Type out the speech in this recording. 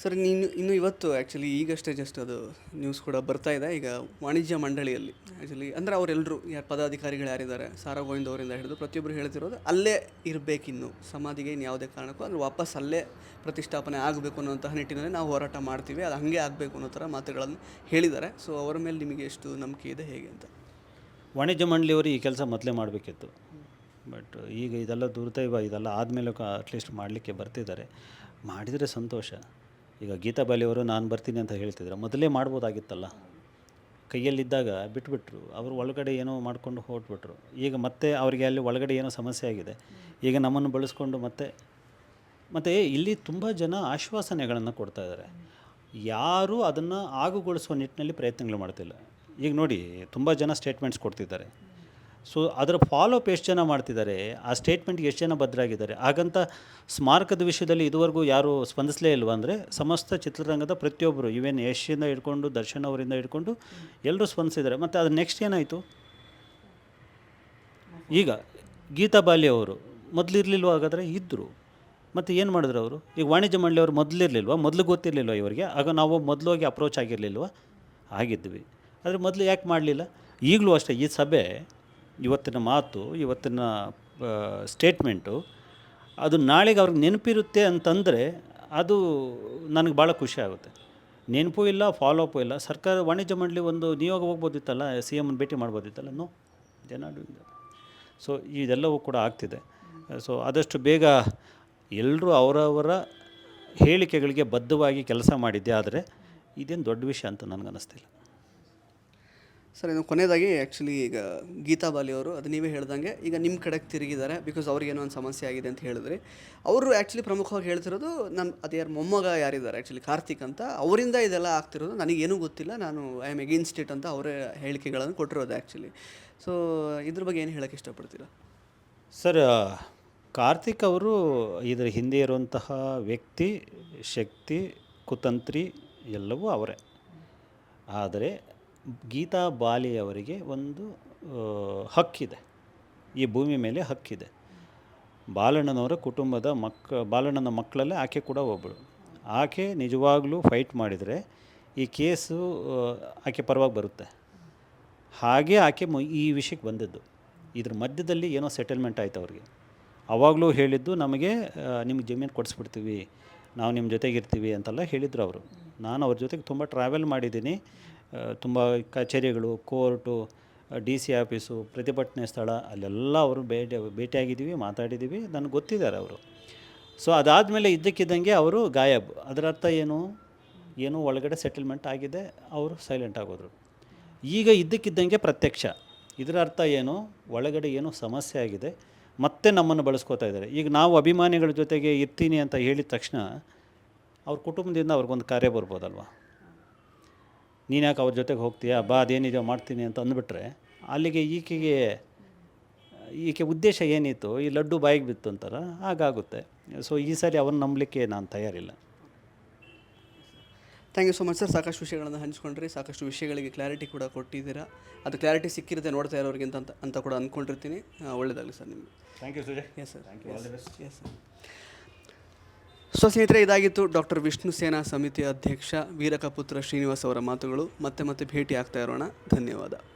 Sir, ನೀನು ಇನ್ನು ಇವತ್ತು ಆ್ಯಕ್ಚುಲಿ ಈಗಷ್ಟೇ ಜಸ್ಟ್ ಅದು ನ್ಯೂಸ್ ಕೂಡ ಬರ್ತಾ ಇದೆ. ಈಗ ವಾಣಿಜ್ಯ ಮಂಡಳಿಯಲ್ಲಿ ಆ್ಯಕ್ಚುಲಿ ಅಂದರೆ ಅವರೆಲ್ಲರೂ ಯಾರು ಪದಾಧಿಕಾರಿಗಳು ಯಾರಿದ್ದಾರೆ, ಸಾರಾ ಗೋವಿಂದ್ ಅವರಿಂದ ಹಿಡಿದು ಪ್ರತಿಯೊಬ್ಬರು ಹೇಳ್ತಿರೋದು ಅಲ್ಲೇ ಇರಬೇಕಿನ್ನು. ಸಮಾಧಿಗೆ ಇನ್ನು ಯಾವುದೇ ಕಾರಣಕ್ಕೂ ಅಂದರೆ ವಾಪಸ್ ಅಲ್ಲೇ ಪ್ರತಿಷ್ಠಾಪನೆ ಆಗಬೇಕು ಅನ್ನೋಂತಹ ನಿಟ್ಟಿನಲ್ಲಿ ನಾವು ಹೋರಾಟ ಮಾಡ್ತೀವಿ. ಅದು ಹಾಗೆ ಆಗಬೇಕು ಅನ್ನೋ ಥರ ಮಾತುಗಳನ್ನು ಹೇಳಿದ್ದಾರೆ. ಸೊ ಅವರ ಮೇಲೆ ನಿಮಗೆ ಎಷ್ಟು ನಂಬಿಕೆ ಇದೆ ಹೇಗೆ ಅಂತ? ವಾಣಿಜ್ಯ ಮಂಡಳಿಯವರು ಈ ಕೆಲಸ ಮೊದಲೇ ಮಾಡಬೇಕಿತ್ತು. ಬಟ್ ಈಗ ಇದೆಲ್ಲ ದುರ್ದೈವ ಇದೆಲ್ಲ ಆದಮೇಲೆ ಅಟ್ಲೀಸ್ಟ್ ಮಾಡಲಿಕ್ಕೆ ಬರ್ತಿದ್ದಾರೆ. ಮಾಡಿದರೆ ಸಂತೋಷ. ಈಗ ಗೀತಾ ಬಾಲಿಯವರು ನಾನು ಬರ್ತೀನಿ ಅಂತ ಹೇಳ್ತಿದ್ರು. ಮೊದಲೇ ಮಾಡ್ಬೋದಾಗಿತ್ತಲ್ಲ. ಕೈಯಲ್ಲಿದ್ದಾಗ ಬಿಟ್ಬಿಟ್ರು. ಅವರು ಒಳಗಡೆ ಏನೋ ಮಾಡಿಕೊಂಡು ಹೊರಟ್ಬಿಟ್ರು ಈಗ ಮತ್ತೆ ಅವರಿಗೆ ಅಲ್ಲಿ ಒಳಗಡೆ ಏನೋ ಸಮಸ್ಯೆ ಆಗಿದೆ. ಈಗ ನಮ್ಮನ್ನು ಬಳಸ್ಕೊಂಡು ಮತ್ತೆ, ಮತ್ತು ಇಲ್ಲಿ ತುಂಬ ಜನ ಆಶ್ವಾಸನೆಗಳನ್ನು ಕೊಡ್ತಾ ಇದ್ದಾರೆ. ಯಾರೂ ಅದನ್ನು ಆಗುಗೊಳಿಸುವ ನಿಟ್ಟಿನಲ್ಲಿ ಪ್ರಯತ್ನಗಳು ಮಾಡ್ತಿಲ್ಲ. ಈಗ ನೋಡಿ, ತುಂಬ ಜನ ಸ್ಟೇಟ್ಮೆಂಟ್ಸ್ ಕೊಡ್ತಿದ್ದಾರೆ. ಸೊ ಅದರ ಫಾಲೋಅಪ್ ಎಷ್ಟು ಜನ ಮಾಡ್ತಿದ್ದಾರೆ? ಆ ಸ್ಟೇಟ್ಮೆಂಟ್ಗೆ ಎಷ್ಟು ಜನ ಭದ್ರಾಗಿದ್ದಾರೆ? ಹಾಗಂತ ಸ್ಮಾರಕದ ವಿಷಯದಲ್ಲಿ ಇದುವರೆಗೂ ಯಾರು ಸ್ಪಂದಿಸಲೇ ಇಲ್ವಾ ಅಂದರೆ, ಸಮಸ್ತ ಚಿತ್ರರಂಗದ ಪ್ರತಿಯೊಬ್ಬರು ಇವೇನ್ ಯಶಿಂದ ಹಿಡ್ಕೊಂಡು, ದರ್ಶನ್ ಅವರಿಂದ ಹಿಡ್ಕೊಂಡು ಎಲ್ಲರೂ ಸ್ಪಂದಿಸಿದ್ದಾರೆ. ಮತ್ತು ಅದು ನೆಕ್ಸ್ಟ್ ಏನಾಯಿತು? ಈಗ ಗೀತಾ ಬಾಲಿ ಅವರು ಮೊದಲಿರಲಿಲ್ವ ಹಾಗಾದರೆ? ಇದ್ದರು ಮತ್ತು ಏನು ಮಾಡಿದ್ರು ಅವರು? ಈಗ ವಾಣಿಜ್ಯ ಮಂಡಳಿಯವರು ಮೊದಲಿರಲಿಲ್ವ? ಮೊದಲು ಗೊತ್ತಿರಲಿಲ್ವ ಇವರಿಗೆ? ಆಗ ನಾವು ಮೊದಲು ಹೋಗಿ ಅಪ್ರೋಚ್ ಆಗಿರಲಿಲ್ವ? ಆಗಿದ್ವಿ. ಆದರೆ ಮೊದಲು ಯಾಕೆ ಮಾಡಲಿಲ್ಲ? ಈಗಲೂ ಅಷ್ಟೇ ಈ ಸಭೆ ಇವತ್ತಿನ ಮಾತು, ಇವತ್ತಿನ ಸ್ಟೇಟ್ಮೆಂಟು ಅದು ನಾಳೆಗೆ ಅವ್ರಿಗೆ ನೆನಪಿರುತ್ತೆ ಅಂತಂದರೆ ಅದು ನನಗೆ ಭಾಳ ಖುಷಿ ಆಗುತ್ತೆ. ನೆನಪು ಇಲ್ಲ ಫಾಲೋ ಅಪ್ಪು ಇಲ್ಲ. ಸರ್ಕಾರ ವಾಣಿಜ್ಯ ಮಂಡಳಿ ಒಂದು ನಿಯೋಗ ಹೋಗ್ಬೋದಿತ್ತಲ್ಲ ಸಿ ಎಮ್ನ ಭೇಟಿ ಮಾಡ್ಬೋದಿತ್ತಲ್ಲ? ನೋ ಜನಾಡು ಸೊ ಇದೆಲ್ಲವೂ ಕೂಡ ಆಗ್ತಿದೆ. ಸೊ ಆದಷ್ಟು ಬೇಗ ಎಲ್ಲರೂ ಅವರವರ ಹೇಳಿಕೆಗಳಿಗೆ ಬದ್ಧವಾಗಿ ಕೆಲಸ ಮಾಡಿದ್ದೆ ಆದರೆ ಇದೇನು ದೊಡ್ಡ ವಿಷಯ ಅಂತ ನನಗನ್ನಿಸ್ತಿಲ್ಲ. ಸರ್, ಇನ್ನು ಕೊನೆಯದಾಗಿ ಆ್ಯಕ್ಚುಲಿ ಈಗ ಗೀತಾ ಬಾಲಿ ಅವರು, ಅದು ನೀವೇ ಹೇಳ್ದಂಗೆ ಈಗ ನಿಮ್ಮ ಕಡೆಗೆ ತಿರುಗಿದ್ದಾರೆ ಬಿಕಾಸ್ ಅವ್ರಿಗೇನೋ ಒಂದು ಸಮಸ್ಯೆ ಆಗಿದೆ ಅಂತ ಹೇಳಿದ್ರಿ. ಅವರು ಆ್ಯಕ್ಚುಲಿ ಪ್ರಮುಖವಾಗಿ ಹೇಳ್ತಿರೋದು ನನ್ನ ಅದು ಯಾರು ಮೊಮ್ಮಗ ಯಾರಿದ್ದಾರೆ ಆ್ಯಕ್ಚುಲಿ ಕಾರ್ತಿಕ್ ಅಂತ. ಅವರಿಂದ ಇದೆಲ್ಲ ಆಗ್ತಿರೋದು ನನಗೇನೂ ಗೊತ್ತಿಲ್ಲ. ನಾನು ಐ ಆಮ್ ಎಗೇನ್ಸ್ಟ್ ಇಟ್ ಅಂತ ಅವರೇ ಹೇಳಿಕೆಗಳನ್ನು ಕೊಟ್ಟಿರೋದು ಆ್ಯಕ್ಚುಲಿ ಸೊ ಇದ್ರ ಬಗ್ಗೆ ಏನು ಹೇಳೋಕ್ಕೆ ಇಷ್ಟಪಡ್ತೀರಾ? ಸರ್ ಕಾರ್ತಿಕ್ ಅವರು ಇದರ ಹಿಂದೆ ಇರುವಂತಹ ವ್ಯಕ್ತಿ, ಶಕ್ತಿ, ಕುತಂತ್ರಿ ಎಲ್ಲವೂ ಅವರೇ. ಆದರೆ ಗೀತಾ ಬಾಲಿಯವರಿಗೆ ಒಂದು ಹಕ್ಕಿದೆ. ಈ ಭೂಮಿ ಮೇಲೆ ಹಕ್ಕಿದೆ. ಬಾಲಣ್ಣನವರ ಕುಟುಂಬದ ಮಕ್ಕ, ಬಾಲಣ್ಣನ ಮಕ್ಕಳಲ್ಲೇ ಆಕೆ ಕೂಡ ಒಬ್ಬಳು. ಆಕೆ ನಿಜವಾಗಲೂ ಫೈಟ್ ಮಾಡಿದರೆ ಈ ಕೇಸು ಆಕೆ ಪರವಾಗಿ ಬರುತ್ತೆ. ಹಾಗೆ ಆಕೆ ಈ ವಿಷಯಕ್ಕೆ ಬಂದದ್ದು. ಇದ್ರ ಮಧ್ಯದಲ್ಲಿ ಏನೋ ಸೆಟಲ್ಮೆಂಟ್ ಆಯ್ತು ಅವ್ರಿಗೆ. ಅವಾಗಲೂ ಹೇಳಿದ್ದು, ನಮಗೆ ನಿಮ್ಗೆ ಜಮೀನು ಕೊಡಿಸ್ಬಿಡ್ತೀವಿ. ನಾವು ನಿಮ್ಮ ಜೊತೆಗಿರ್ತೀವಿ ಅಂತೆಲ್ಲ ಹೇಳಿದರು ಅವರು. ನಾನು ಅವ್ರ ಜೊತೆಗೆ ತುಂಬ ಟ್ರಾವೆಲ್ ಮಾಡಿದ್ದೀನಿ. ತುಂಬ ಕಚೇರಿಗಳು, ಕೋರ್ಟು ಡಿ ಸಿ ಆಫೀಸು, ಪ್ರತಿಭಟನೆ ಸ್ಥಳ, ಅಲ್ಲೆಲ್ಲ ಅವರು ಭೇಟಿ, ಭೇಟಿಯಾಗಿದ್ದೀವಿ, ಮಾತಾಡಿದ್ದೀವಿ, ನನಗೆ ಗೊತ್ತಿದ್ದಾರೆ ಅವರು. ಸೊ ಅದಾದಮೇಲೆ ಇದ್ದಕ್ಕಿದ್ದಂಗೆ ಅವರು ಗಾಯಬ್. ಅದರ ಅರ್ಥ ಏನು? ಏನು ಒಳಗಡೆ ಸೆಟಲ್ಮೆಂಟ್ ಆಗಿದೆ, ಅವರು ಸೈಲೆಂಟ್ ಆಗೋದ್ರು. ಈಗ ಇದ್ದಕ್ಕಿದ್ದಂಗೆ ಪ್ರತ್ಯಕ್ಷ. ಇದರ ಅರ್ಥ ಏನು? ಒಳಗಡೆ ಏನು ಸಮಸ್ಯೆ ಆಗಿದೆ, ಮತ್ತೆ ನಮ್ಮನ್ನು ಬಳಸ್ಕೋತಾ ಇದ್ದಾರೆ. ಈಗ ನಾವು ಅಭಿಮಾನಿಗಳ ಜೊತೆಗೆ ಇರ್ತೀನಿ ಅಂತ ಹೇಳಿದ ತಕ್ಷಣ, ಅವ್ರ ಕುಟುಂಬದಿಂದ ಅವ್ರಿಗೊಂದು ಕಾರ್ಯ ಬರ್ಬೋದಲ್ವ? ನೀನು ಯಾಕೆ ಅವ್ರ ಜೊತೆಗೆ ಹೋಗ್ತೀಯಾ? ಬಾ ಅದೇನಿದೆಯೋ ಮಾಡ್ತೀನಿ ಅಂತ ಅಂದ್ಬಿಟ್ರೆ ಅಲ್ಲಿಗೆ ಈಕೆಗೆ ಈಕೆ ಉದ್ದೇಶ ಏನಿತ್ತು? ಈ ಲಡ್ಡು ಬಾಯಿಗೆ ಬಿತ್ತು ಅಂತಾರ? ಹಾಗಾಗುತ್ತೆ. ಸೊ ಈ ಸಾರಿ ಅವ್ರನ್ನ ನಂಬಲಿಕ್ಕೆ ನಾನು ತಯಾರಿಲ್ಲ. Thank you so much sir ಸಾಕಷ್ಟು ವಿಷಯಗಳನ್ನು ಹಂಚ್ಕೊಂಡ್ರಿ. ಸಾಕಷ್ಟು ವಿಷಯಗಳಿಗೆ ಕ್ಲಾರಿಟಿ ಕೂಡ ಕೊಟ್ಟಿದ್ದೀರಾ. ಅದು ಕ್ಲಾರಿಟಿ ಸಿಕ್ಕಿರುತ್ತೆ ನೋಡ್ತಾ ಇರೋರಿಗೆ ಅಂತ ಅಂತ ಕೂಡ ಅಂದ್ಕೊಂಡಿರ್ತೀನಿ ಒಳ್ಳೆಯದಾಗಲಿ ಸರ್ ನಿಮಗೆ. Thank you Sujay yes sir thank you yes sir so ಸ್ನೇಹಿತರೆ, ಇದಾಗಿತ್ತು ಡಾಕ್ಟರ್ ವಿಷ್ಣು ಸೇನಾ ಸಮಿತಿ ಅಧ್ಯಕ್ಷ ವೀರಕಪುತ್ರ ಶ್ರೀನಿವಾಸ್ ಅವರ ಮಾತುಗಳು. ಮತ್ತೆ ಮತ್ತೆ ಭೇಟಿ ಆಗ್ತಾ ಇರೋಣ. ಧನ್ಯವಾದ.